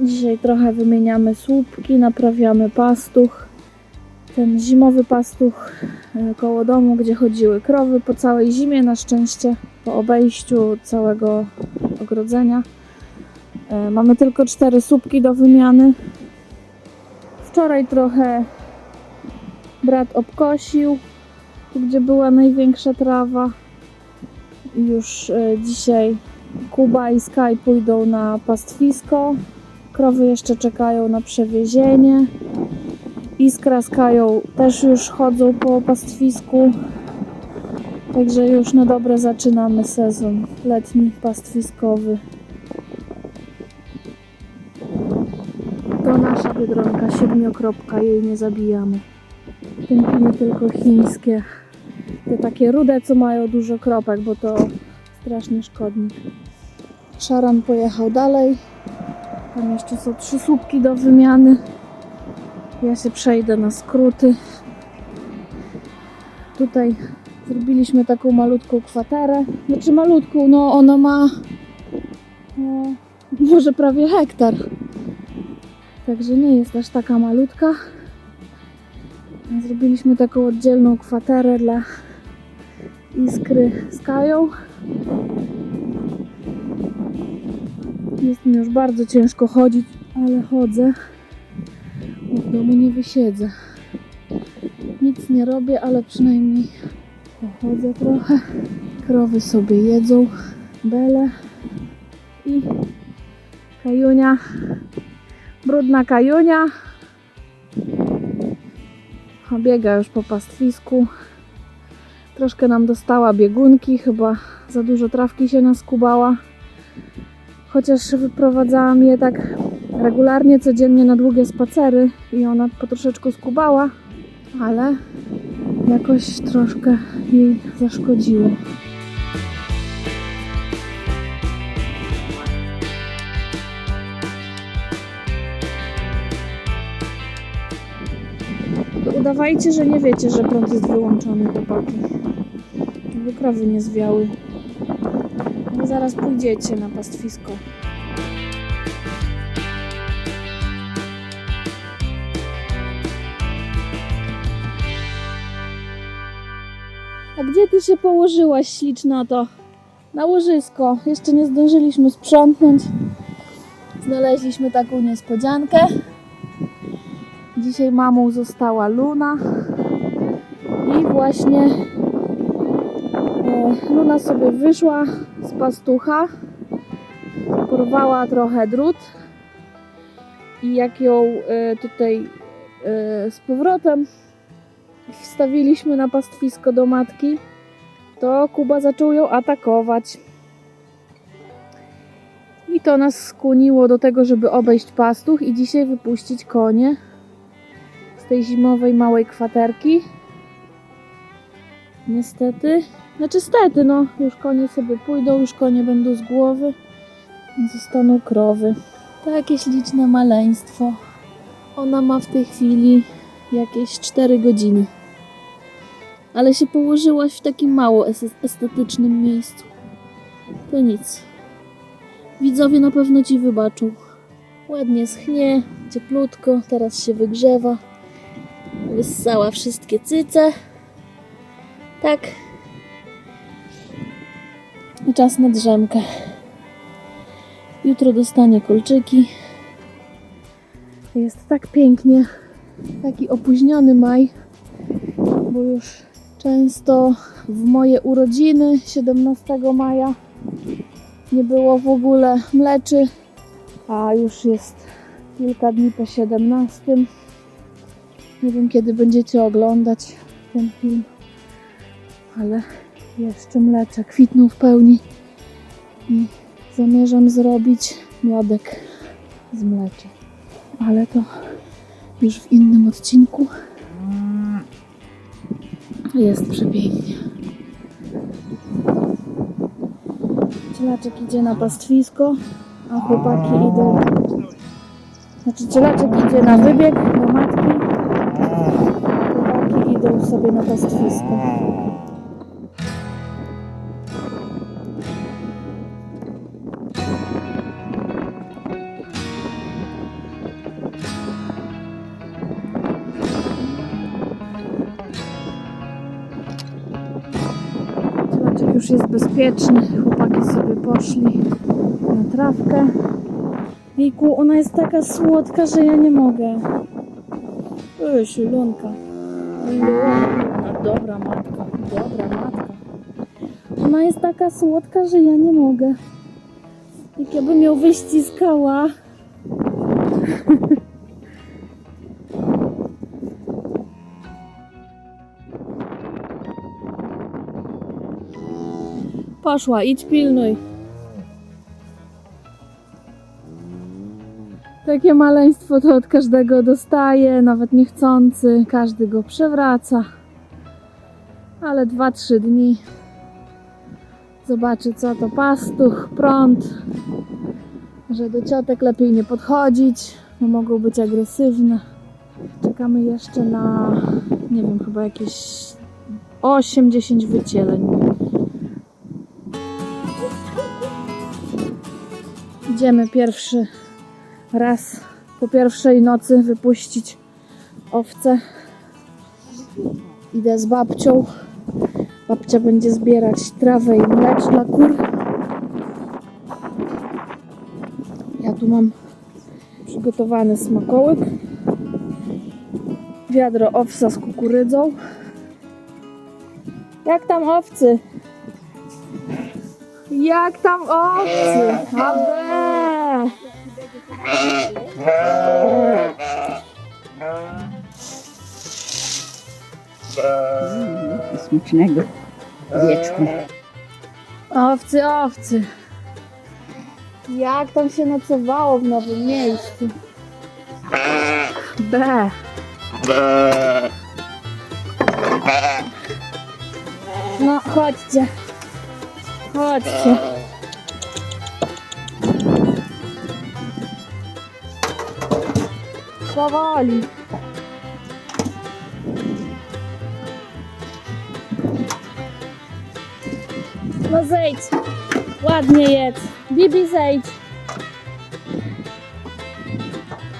Dzisiaj trochę wymieniamy słupki, naprawiamy pastuch. Ten zimowy pastuch e, koło domu, gdzie chodziły krowy po całej zimie, na szczęście po obejściu całego ogrodzenia. E, Mamy tylko cztery słupki do wymiany. Wczoraj trochę brat obkosił, tu gdzie była największa trawa. Już e, dzisiaj Kuba i Sky pójdą na pastwisko. Krowy jeszcze czekają na przewiezienie. Iskra z Kają też już chodzą po pastwisku. Także już na dobre zaczynamy sezon letni pastwiskowy. To nasza biedronka siedmiokropka, jej nie zabijamy. Tępimy tylko chińskie. Te takie rude, co mają dużo kropek, bo to strasznie szkodnik. Szaran pojechał dalej. Tam jeszcze są trzy słupki do wymiany. Ja się przejdę na skróty. Tutaj zrobiliśmy taką malutką kwaterę. Znaczy malutką, no ona ma no, może prawie hektar. Także nie jest aż taka malutka. Zrobiliśmy taką oddzielną kwaterę dla iskry z Kają. Jest mi już bardzo ciężko chodzić, ale chodzę. W domu nie wysiedzę. Nic nie robię, ale przynajmniej pochodzę trochę. Krowy sobie jedzą. Bele i kajunia. Brudna kajunia. Biega już po pastwisku. Troszkę nam dostała biegunki, chyba za dużo trawki się naskubała. Chociaż wyprowadzałam je tak regularnie, codziennie na długie spacery i ona po troszeczku skubała, ale jakoś troszkę jej zaszkodziło. Udawajcie, że nie wiecie, że prąd jest wyłączony, chłopaki. Żeby krowy nie zwiały. Bo zaraz pójdziecie na pastwisko. A gdzie ty się położyłaś, ślicznoto? Na łożysko. Jeszcze nie zdążyliśmy sprzątnąć. Znaleźliśmy taką niespodziankę. Dzisiaj mamą została Luna. I właśnie e, Luna sobie wyszła pastucha. Porwała trochę drut. I jak ją e, tutaj e, z powrotem wstawiliśmy na pastwisko do matki, to Kuba zaczął ją atakować. I to nas skłoniło do tego, żeby obejść pastuch i dzisiaj wypuścić konie z tej zimowej małej kwaterki. Niestety, znaczy stety, no już konie sobie pójdą, już konie będą z głowy. Zostaną krowy. Takie śliczne maleństwo. Ona ma w tej chwili jakieś 4 godziny. Ale się położyłaś w takim mało es- estetycznym miejscu. To nic. Widzowie na pewno ci wybaczą. Ładnie schnie, cieplutko, teraz się wygrzewa. Wyssała wszystkie cyce. Tak. I czas na drzemkę. Jutro dostanie kolczyki. Jest tak pięknie. Taki opóźniony maj, bo już często w moje urodziny 17 maja nie było w ogóle mleczy, a już jest kilka dni po 17. Nie wiem kiedy będziecie oglądać ten film, ale jeszcze mlecze kwitną w pełni i zamierzam zrobić miodek z mleczem. Ale to już w innym odcinku. Jest przepięknie. Cielaczek idzie na pastwisko, a chłopaki idą. Znaczy, cielaczek idzie na wybieg do matki. Chłopaki idą sobie na pastwisko. Jest bezpieczny. Chłopaki sobie poszli na trawkę. Jejku, ona jest taka słodka, że ja nie mogę. Ej, siulonka. Dobra matka, dobra matka. Ona jest taka słodka, że ja nie mogę. Jak ja bym ją wyściskała. Poszła, idź pilnuj. Takie maleństwo to od każdego dostaje, nawet niechcący. Każdy go przewraca. Ale 2-3 dni. Zobaczy co to pastuch, prąd. Że do ciotek lepiej nie podchodzić, bo mogą być agresywne. Czekamy jeszcze na, nie wiem, chyba jakieś 8-10 wycieleń. Idziemy pierwszy raz po pierwszej nocy wypuścić owce. Idę z babcią. Babcia będzie zbierać trawę i mlecz dla kur. Ja tu mam przygotowany smakołyk. Wiadro owsa z kukurydzą. Jak tam owcy? Jak tam owcy? Abe! Smacznego wieczku. Owcy, owcy. Jak tam się nocowało w nowym miejscu? B. No, chodźcie. Chodźcie. Powoli. No zejdź. Ładnie jedz. Bibi zejdź.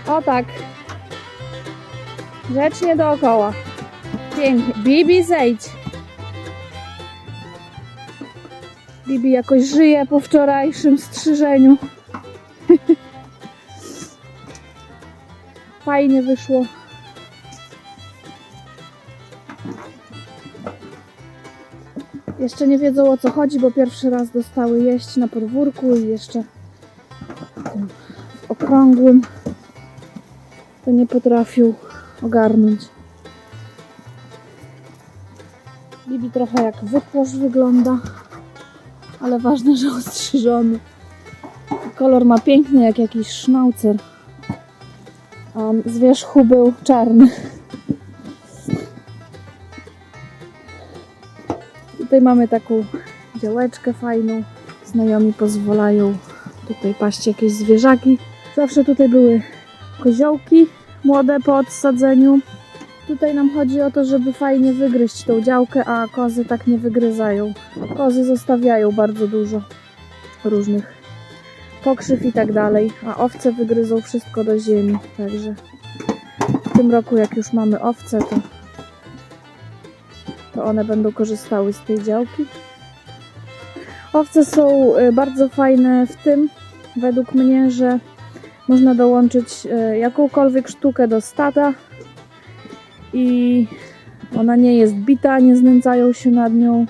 O tak. Grzecznie dookoła. Pięknie. Bibi zejdź. Bibi jakoś żyje po wczorajszym strzyżeniu. Fajnie wyszło. Jeszcze nie wiedzą o co chodzi, bo pierwszy raz dostały jeść na podwórku i jeszcze w okrągłym to nie potrafił ogarnąć. Bibi trochę jak wypłosz wygląda, ale ważne, że ostrzyżony. Kolor ma piękny, jak jakiś sznaucer. A z wierzchu był czarny. Tutaj mamy taką działeczkę fajną. Znajomi pozwalają tutaj paść jakieś zwierzaki. Zawsze tutaj były koziołki młode po odsadzeniu. Tutaj nam chodzi o to, żeby fajnie wygryźć tą działkę, a kozy tak nie wygryzają. Kozy zostawiają bardzo dużo różnych pokrzyw i tak dalej, a owce wygryzą wszystko do ziemi. Także w tym roku, jak już mamy owce, to to one będą korzystały z tej działki. Owce są y, bardzo fajne w tym, według mnie, że można dołączyć y, jakąkolwiek sztukę do stada i ona nie jest bita, nie znęcają się nad nią,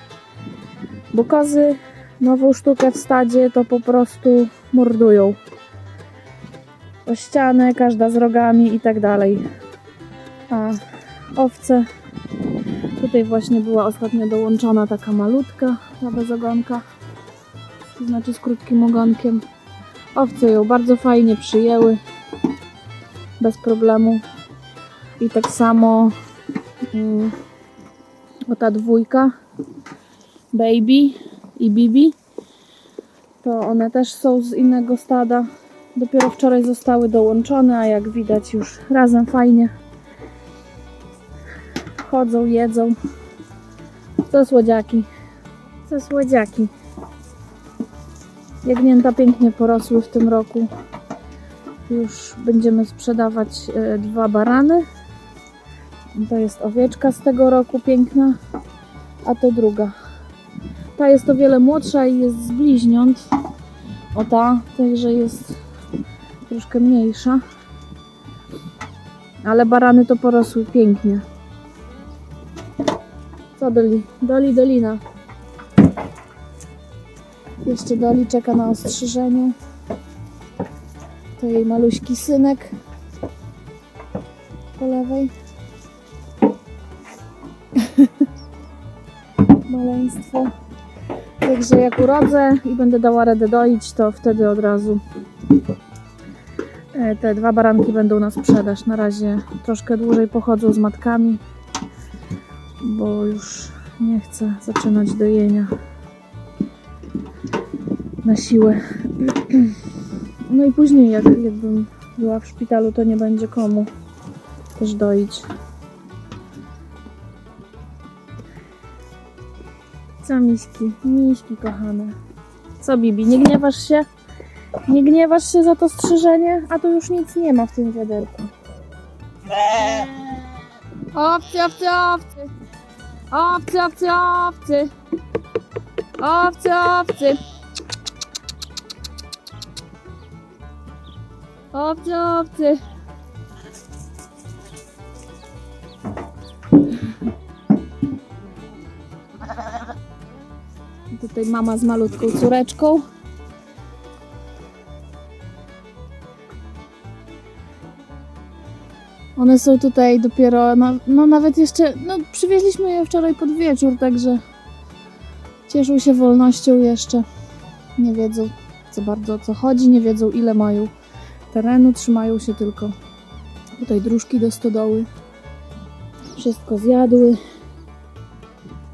bo kozy nową sztukę w stadzie to po prostu mordują. O ścianę, każda z rogami i tak dalej. A owce Tutaj właśnie była ostatnio dołączona taka malutka, ta bez to znaczy z krótkim ogonkiem. Owce ją bardzo fajnie przyjęły, bez problemu. I tak samo mm, o ta dwójka, Baby i Bibi, to one też są z innego stada. Dopiero wczoraj zostały dołączone, a jak widać już razem fajnie chodzą, jedzą. Co słodziaki. Co słodziaki. Jagnięta pięknie porosły w tym roku. Już będziemy sprzedawać e, dwa barany. To jest owieczka z tego roku piękna, a to druga. Ta jest o wiele młodsza i jest z bliźniąt. O ta, także jest troszkę mniejsza. Ale barany to porosły pięknie. Co Doli? Doli, Dolina. Jeszcze Doli czeka na ostrzyżenie. To jej maluśki synek po lewej. Maleństwo. Także jak urodzę i będę dała radę doić, to wtedy od razu e, te dwa baranki będą na sprzedaż. Na razie troszkę dłużej pochodzą z matkami, bo już nie chcę zaczynać dojenia na siłę. No i później, jak, jakbym była w szpitalu, to nie będzie komu też doić. Co miśki? Miśki kochane. Co Bibi, nie gniewasz się? Nie gniewasz się za to strzyżenie? A to już nic nie ma w tym wiaderku. Owcy, owcy, owcy. Owcy, owcy, owcy. Owcy, owcy. Owcy, owcy. Tutaj mama z malutką córeczką. One są tutaj dopiero, no, no nawet jeszcze, no przywieźliśmy je wczoraj pod wieczór, także cieszą się wolnością jeszcze. Nie wiedzą za bardzo o co chodzi, nie wiedzą ile mają terenu, trzymają się tylko tutaj dróżki do stodoły. Wszystko zjadły.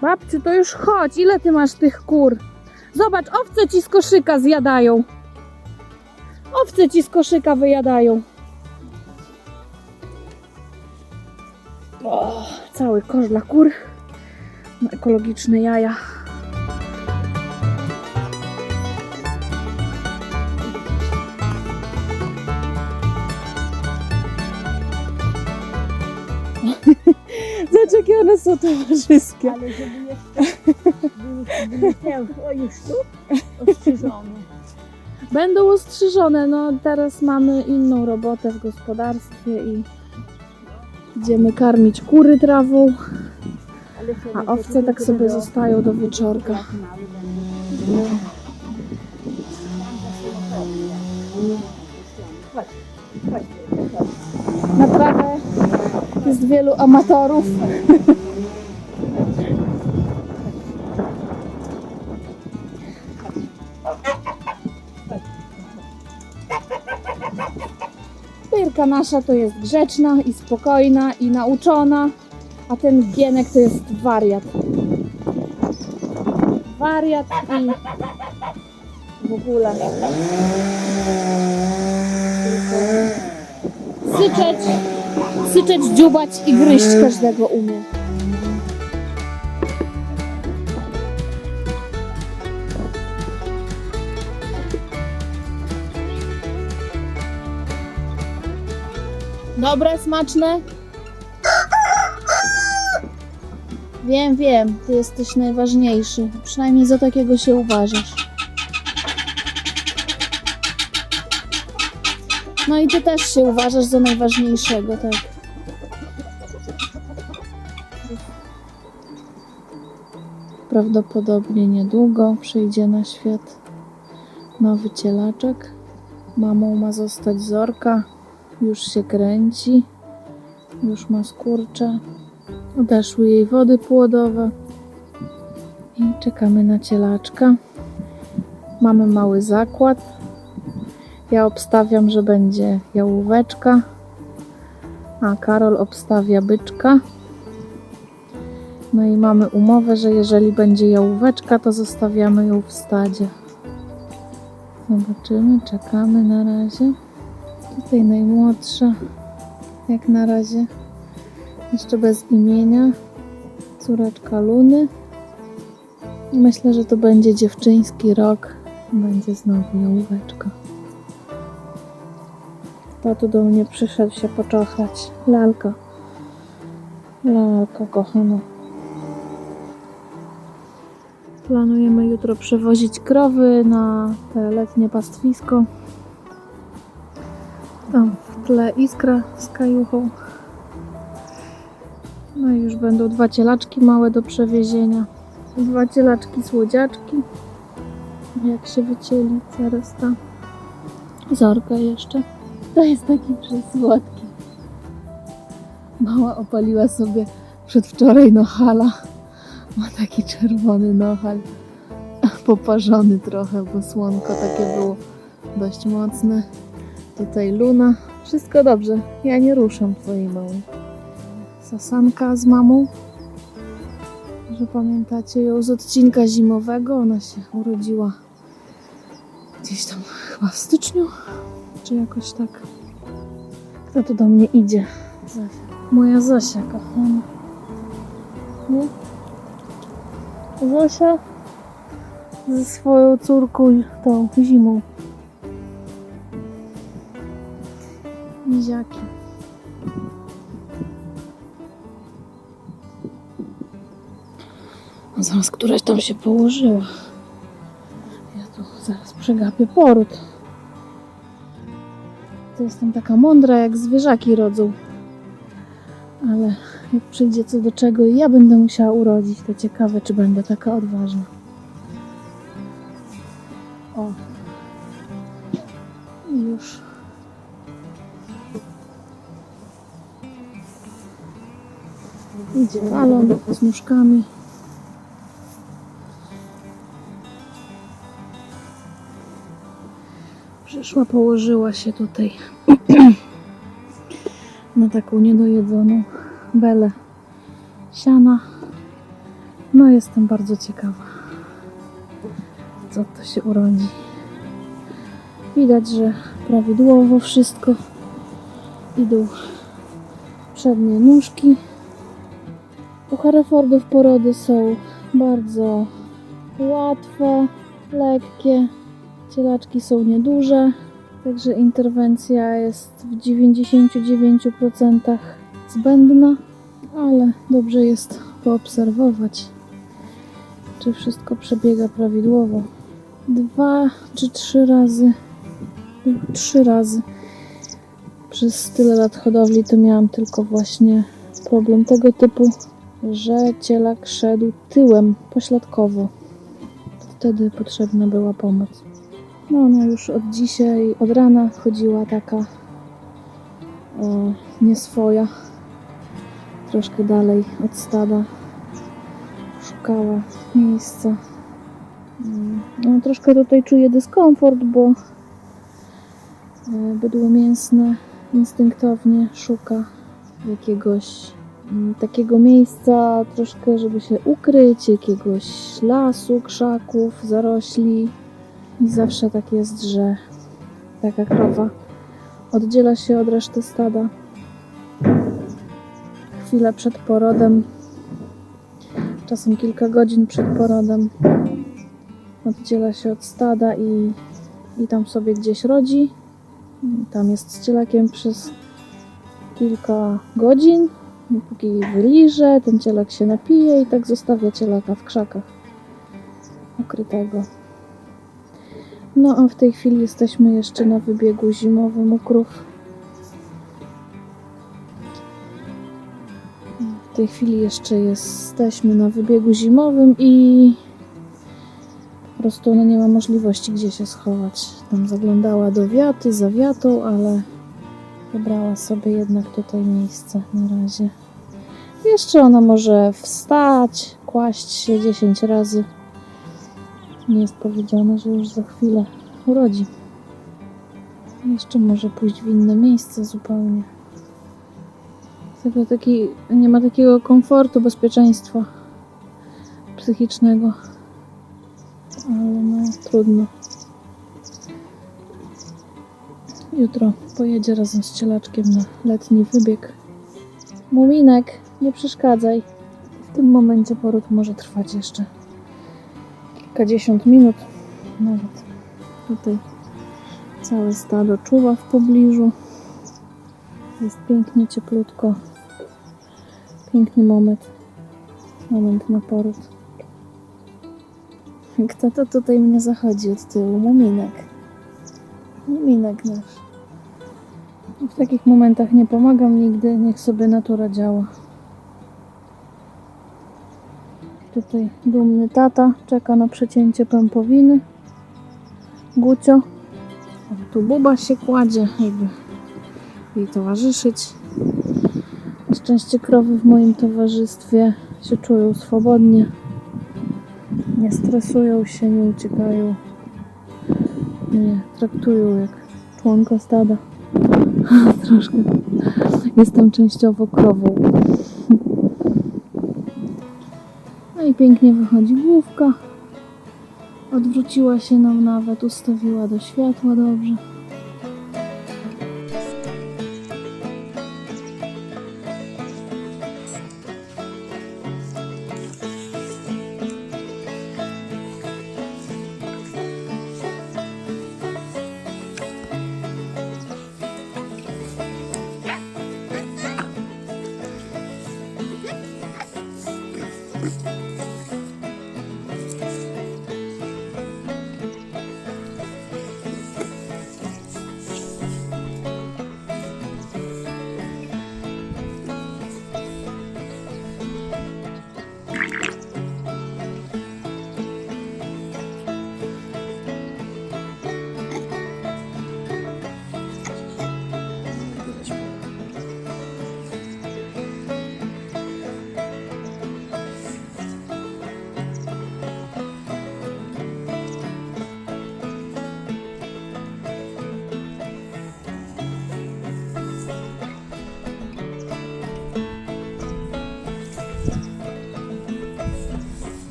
Babciu, to już chodź. Ile ty masz tych kur? Zobacz, owce ci z koszyka zjadają. Owce ci z koszyka wyjadają. O, cały kosz dla kur. Ekologiczne jaja. One są towarzyskie. Ale żeby jeszcze były, były już tu ostrzyżone. Będą ostrzyżone. No teraz mamy inną robotę w gospodarstwie i idziemy karmić kury trawą, a owce tak sobie zostają do wieczorka. Na trawę jest wielu amatorów. Pyrka nasza to jest grzeczna i spokojna i nauczona, a ten gienek to jest wariat. Wariat i w ogóle. Syczeć, syczeć, dziubać i gryźć każdego umie. Dobre, smaczne? Wiem, wiem, ty jesteś najważniejszy. Przynajmniej za takiego się uważasz. No i ty też się uważasz za najważniejszego, tak. Prawdopodobnie niedługo przyjdzie na świat nowy cielaczek. Mamą ma zostać Zorka. Już się kręci. Już ma skurcze. Odeszły jej wody płodowe. I czekamy na cielaczka. Mamy mały zakład. Ja obstawiam, że będzie jałóweczka, a Karol obstawia byczka. No i mamy umowę, że jeżeli będzie jałóweczka, to zostawiamy ją w stadzie. Zobaczymy, czekamy na razie. Tutaj najmłodsza, jak na razie, jeszcze bez imienia, córeczka Luny. Myślę, że to będzie dziewczyński rok, będzie znowu jałóweczka. Tato do mnie przyszedł się poczochrać. Lalka. Lalka, kochana. Planujemy jutro przewozić krowy na te letnie pastwisko. Tam w tle iskra z kajuchą. No i już będą dwa cielaczki małe do przewiezienia. Dwa cielaczki słodziaczki. Jak się wycięli, zaraz ta zorka jeszcze. To jest taki przysłodki. Mała opaliła sobie przedwczoraj nohala. Ma taki czerwony nohal. Poparzony trochę, bo słonko takie było dość mocne. Tutaj Luna. Wszystko dobrze. Ja nie ruszam twojej małej. Sasanka z mamą. Że pamiętacie ją z odcinka zimowego. Ona się urodziła gdzieś tam chyba w styczniu. Czy jakoś tak. Kto tu do mnie idzie? Moja Zosia, kochana. Nie? Zosia ze swoją córką tą zimą. A zaraz któraś tam się położyła. Ja tu zaraz przegapię poród. To jestem taka mądra, jak zwierzaki rodzą. Ale jak przyjdzie co do czego i ja będę musiała urodzić, to ciekawe, czy będę taka odważna. O. I już. Idzie balon z nóżkami. Przyszła, położyła się tutaj na taką niedojedzoną belę siana. No jestem bardzo ciekawa, co to się urodzi. Widać, że prawidłowo wszystko idą przednie nóżki. U Herefordów porody są bardzo łatwe, lekkie. Cielaczki są nieduże, także interwencja jest w 99% zbędna, ale dobrze jest poobserwować, czy wszystko przebiega prawidłowo. Dwa czy trzy razy, trzy razy przez tyle lat hodowli to miałam tylko właśnie problem tego typu, że cielak szedł tyłem pośladkowo. Wtedy potrzebna była pomoc. No ona już od dzisiaj, od rana chodziła taka e, nieswoja. Troszkę dalej od stada. Szukała miejsca. Mm, No, troszkę tutaj czuję dyskomfort, bo e, bydło mięsne instynktownie szuka jakiegoś takiego miejsca troszkę, żeby się ukryć, jakiegoś lasu, krzaków, zarośli. I zawsze tak jest, że taka krowa oddziela się od reszty stada. Chwilę przed porodem, czasem kilka godzin przed porodem, oddziela się od stada i, i tam sobie gdzieś rodzi. Tam jest z cielakiem przez kilka godzin, póki wyliże, ten cielak się napije i tak zostawia cielaka w krzakach ukrytego. No a w tej chwili jesteśmy jeszcze na wybiegu zimowym u krów. W tej chwili jeszcze jesteśmy na wybiegu zimowym i po prostu ona nie ma możliwości gdzie się schować. Tam zaglądała do wiaty, za wiatą, ale wybrała sobie jednak tutaj miejsce na razie. Jeszcze ona może wstać, kłaść się 10 razy. Nie jest powiedziane, że już za chwilę urodzi. Jeszcze może pójść w inne miejsce zupełnie. Tylko taki, nie ma takiego komfortu, bezpieczeństwa psychicznego. Ale no trudno. Jutro pojedzie razem z cielaczkiem na letni wybieg. Muminek, nie przeszkadzaj. W tym momencie poród może trwać jeszcze kilkadziesiąt minut. Nawet tutaj całe stado czuwa w pobliżu. Jest pięknie, cieplutko. Piękny moment. Moment na poród. Kto to tutaj mnie zachodzi od tyłu? Muminek. Muminek nasz. W takich momentach nie pomagam nigdy, niech sobie natura działa. Tutaj dumny tata czeka na przecięcie pępowiny. Gucio. Tu buba się kładzie, żeby jej towarzyszyć. Na szczęście krowy w moim towarzystwie się czują swobodnie. Nie stresują się, nie uciekają. Nie traktują jak członka stada. Troszkę jestem częściowo krową. I pięknie wychodzi główka. Odwróciła się nam nawet, ustawiła do światła dobrze.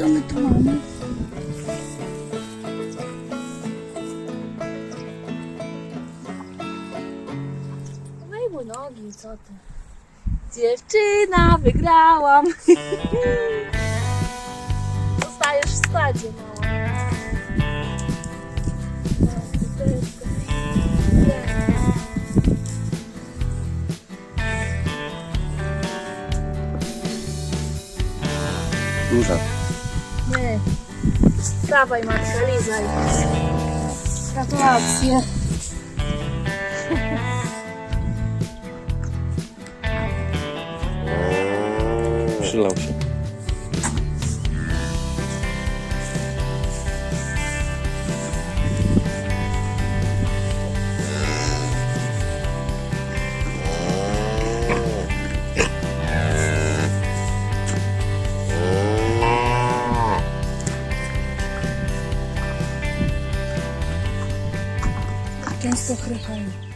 Co my tu mamy? Wyjmuj nogi, co ty? Dziewczyna, wygrałam! Zostajesz w stadzie, Dawaj Marka, lizaj. Gratulacje. Przylał się. Często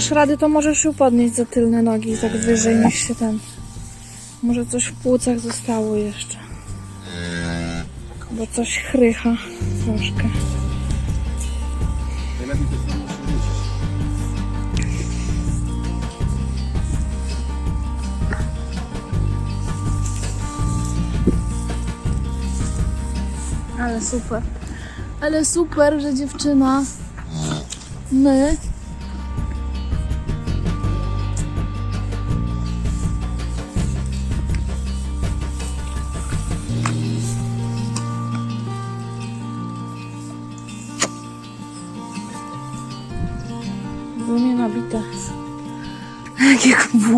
dasz rady, to możesz ją podnieść za tylne nogi tak wyżej niż się ten. Może coś w płucach zostało jeszcze. bo coś chrycha troszkę. Ale super. Ale super, że dziewczyna. My.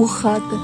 burrada.